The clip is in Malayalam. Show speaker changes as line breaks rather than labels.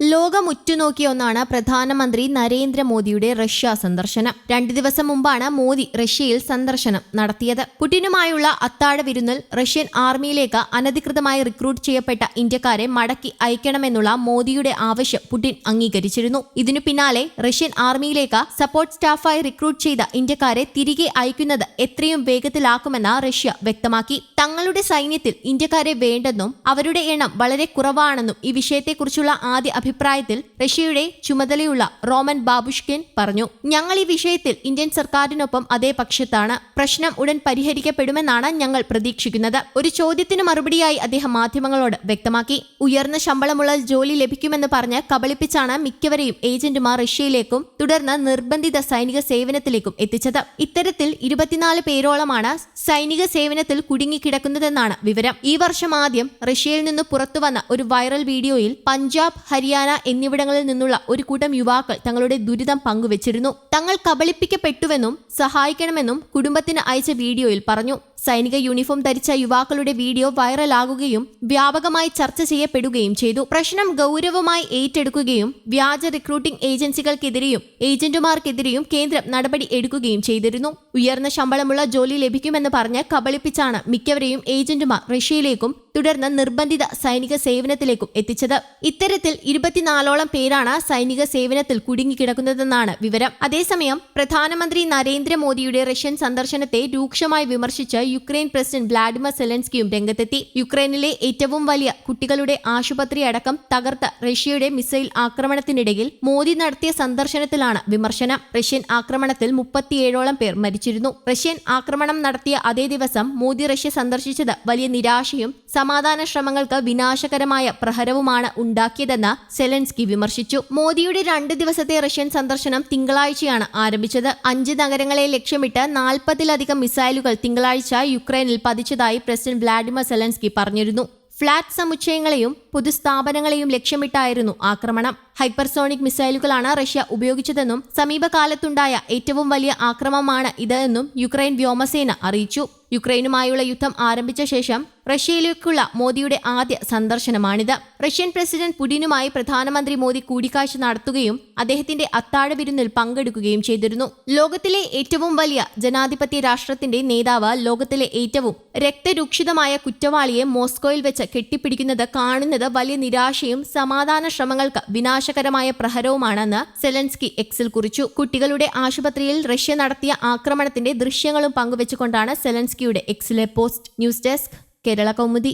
ലോകം ഉറ്റുനോക്കിയ ഒന്നാണ് പ്രധാനമന്ത്രി നരേന്ദ്രമോദിയുടെ റഷ്യ സന്ദർശനം. രണ്ടു ദിവസം മുമ്പാണ് മോദി റഷ്യയിൽ സന്ദർശനം നടത്തിയത്. പുടിനുമായുള്ള അത്താഴ വിരുന്നിൽ റഷ്യൻ ആർമിയിലേക്ക് അനധികൃതമായി റിക്രൂട്ട് ചെയ്യപ്പെട്ട ഇന്ത്യക്കാരെ മടക്കി അയക്കണമെന്നുള്ള മോദിയുടെ ആവശ്യം പുടിൻ അംഗീകരിച്ചിരുന്നു. ഇതിനു പിന്നാലെ റഷ്യൻ ആർമിയിലേക്ക് സപ്പോർട്ട് സ്റ്റാഫായി റിക്രൂട്ട് ചെയ്ത ഇന്ത്യക്കാരെ തിരികെ അയക്കുന്നത് എത്രയും വേഗത്തിലാക്കുമെന്ന് റഷ്യ വ്യക്തമാക്കി. തങ്ങളുടെ സൈന്യത്തിൽ ഇന്ത്യക്കാരെ വേണ്ടെന്നും അവരുടെ എണ്ണം വളരെ കുറവാണെന്നും ഈ വിഷയത്തെക്കുറിച്ചുള്ള ആദ്യ അഭിപ്രായത്തിൽ റഷ്യയുടെ ചുമതലയുള്ള റോമൻ ബാബുഷ്കിൻ പറഞ്ഞു ഞങ്ങൾ ഈ വിഷയത്തിൽ ഇന്ത്യൻ സർക്കാരിനൊപ്പം അതേ പക്ഷത്താണ്. പ്രശ്നം ഉടൻ പരിഹരിക്കപ്പെടുമെന്നാണ് ഞങ്ങൾ പ്രതീക്ഷിക്കുന്നത്. ഒരു ചോദ്യത്തിന് മറുപടിയായി അദ്ദേഹം മാധ്യമങ്ങളോട് വ്യക്തമാക്കി ഉയർന്ന ശമ്പളമുള്ള ജോലി ലഭിക്കുമെന്ന് പറഞ്ഞ് കബളിപ്പിച്ചാണ് മിക്കവരെയും ഏജന്റുമാർ റഷ്യയിലേക്കും തുടർന്ന് നിർബന്ധിത സൈനിക സേവനത്തിലേക്കും എത്തിച്ചത്. ഇത്തരത്തിൽ ഇരുപത്തിനാല് പേരോളമാണ് സൈനിക സേവനത്തിൽ കുടുങ്ങിക്കിടക്കുന്നതെന്നാണ് വിവരം. ഈ വർഷം ആദ്യം റഷ്യയിൽ നിന്ന് പുറത്തുവന്ന ഒരു വൈറൽ വീഡിയോയിൽ പഞ്ചാബ് ഹരിയാന എന്നിവിടങ്ങളിൽ നിന്നുള്ള ഒരു കൂട്ടം യുവാക്കൾ തങ്ങളുടെ ദുരിതം പങ്കുവച്ചിരുന്നു. തങ്ങൾ കബളിപ്പിക്കപ്പെട്ടുവെന്നും സഹായിക്കണമെന്നും കുടുംബത്തിന് അയച്ച വീഡിയോയിൽ പറഞ്ഞു. സൈനിക യൂണിഫോം ധരിച്ച യുവാക്കളുടെ വീഡിയോ വൈറലാകുകയും വ്യാപകമായി ചർച്ച ചെയ്യപ്പെടുകയും ചെയ്തു. പ്രശ്നം ഗൗരവമായി ഏറ്റെടുക്കുകയും വ്യാജ റിക്രൂട്ടിംഗ് ഏജൻസികൾക്കെതിരെയും ഏജന്റുമാർക്കെതിരെയും കേന്ദ്രം നടപടി എടുക്കുകയും ചെയ്തിരുന്നു. ഉയർന്ന ശമ്പളമുള്ള ജോലി ലഭിക്കുമെന്ന് പറഞ്ഞ് കബളിപ്പിച്ചാണ് മിക്കവരെയും ഏജന്റുമാർ റഷ്യയിലേക്കും തുടർന്ന് നിർബന്ധിത സൈനിക സേവനത്തിലേക്കും എത്തിച്ചത്. ഇത്തരത്തിൽ ഇരുപത്തിനാലോളം പേരാണ് സൈനിക സേവനത്തിൽ കുടുങ്ങിക്കിടക്കുന്നതെന്നാണ് വിവരം. അതേസമയം പ്രധാനമന്ത്രി നരേന്ദ്രമോദിയുടെ റഷ്യൻ സന്ദർശനത്തെ രൂക്ഷമായി വിമർശിച്ച് യുക്രൈൻ പ്രസിഡന്റ് വ്ളാഡിമർ സെലൻസ്കിയും രംഗത്തെത്തി. യുക്രൈനിലെ ഏറ്റവും വലിയ കുട്ടികളുടെ ആശുപത്രി അടക്കം തകർത്ത റഷ്യയുടെ മിസൈൽ ആക്രമണത്തിനിടയിൽ മോദി നടത്തിയ സന്ദർശനത്തിലാണ് വിമർശനം. റഷ്യൻ ആക്രമണത്തിൽ മുപ്പത്തിയേഴോളം പേർ മരിച്ചിരുന്നു. റഷ്യൻ ആക്രമണം നടത്തിയ അതേ ദിവസം മോദി റഷ്യ സന്ദർശിച്ചത് വലിയ നിരാശയും സമാധാന ശ്രമങ്ങൾക്ക് വിനാശകരമായ പ്രഹരവുമാണ് ഉണ്ടാക്കിയതെന്ന് സെലൻസ്കി വിമർശിച്ചു. മോദിയുടെ രണ്ട് ദിവസത്തെ റഷ്യൻ സന്ദർശനം തിങ്കളാഴ്ചയാണ് ആരംഭിച്ചത്. അഞ്ച് നഗരങ്ങളെ ലക്ഷ്യമിട്ട് നാൽപ്പതിലധികം മിസൈലുകൾ തിങ്കളാഴ്ച യുക്രൈനിൽ പതിച്ചതായി പ്രസിഡന്റ് വ്ളാഡിമിർ സെലൻസ്കി പറഞ്ഞിരുന്നു. ഫ്ളാറ്റ് സമുച്ചയങ്ങളെയും പൊതുസ്ഥാപനങ്ങളെയും ലക്ഷ്യമിട്ടായിരുന്നു ആക്രമണം. ഹൈപ്പർസോണിക് മിസൈലുകളാണ് റഷ്യ ഉപയോഗിച്ചതെന്നും സമീപകാലത്തുണ്ടായ ഏറ്റവും വലിയ ആക്രമമാണ് ഇതെന്നും യുക്രൈൻ വ്യോമസേന അറിയിച്ചു. യുക്രൈനുമായുള്ള യുദ്ധം ആരംഭിച്ച ശേഷം റഷ്യയിലേക്കുള്ള മോദിയുടെ ആദ്യ സന്ദർശനമാണിത്. റഷ്യൻ പ്രസിഡന്റ് പുടിനുമായി പ്രധാനമന്ത്രി മോദി കൂടിക്കാഴ്ച നടത്തുകയും അദ്ദേഹത്തിന്റെ അത്താഴ വിരുന്നിൽ പങ്കെടുക്കുകയും ചെയ്തിരുന്നു. ലോകത്തിലെ ഏറ്റവും വലിയ ജനാധിപത്യ രാഷ്ട്രത്തിന്റെ നേതാവ് ലോകത്തിലെ ഏറ്റവും രക്തരൂക്ഷിതമായ കുറ്റവാളിയെ മോസ്കോയിൽ വെച്ച് കെട്ടിപ്പിടിക്കുന്നത് കാണുന്നത് വലിയ നിരാശയും സമാധാന ശ്രമങ്ങൾക്ക് വിനാശകരമായ പ്രഹരവുമാണെന്ന് സെലൻസ്കി എക്സിൽ കുറിച്ചു. കുട്ടികളുടെ ആശുപത്രിയിൽ റഷ്യ നടത്തിയ ആക്രമണത്തിന്റെ ദൃശ്യങ്ങളും പങ്കുവച്ചുകൊണ്ടാണ് സെലൻസ്കിയുടെ എക്സിലെ post news desk Kerala Kaumudi.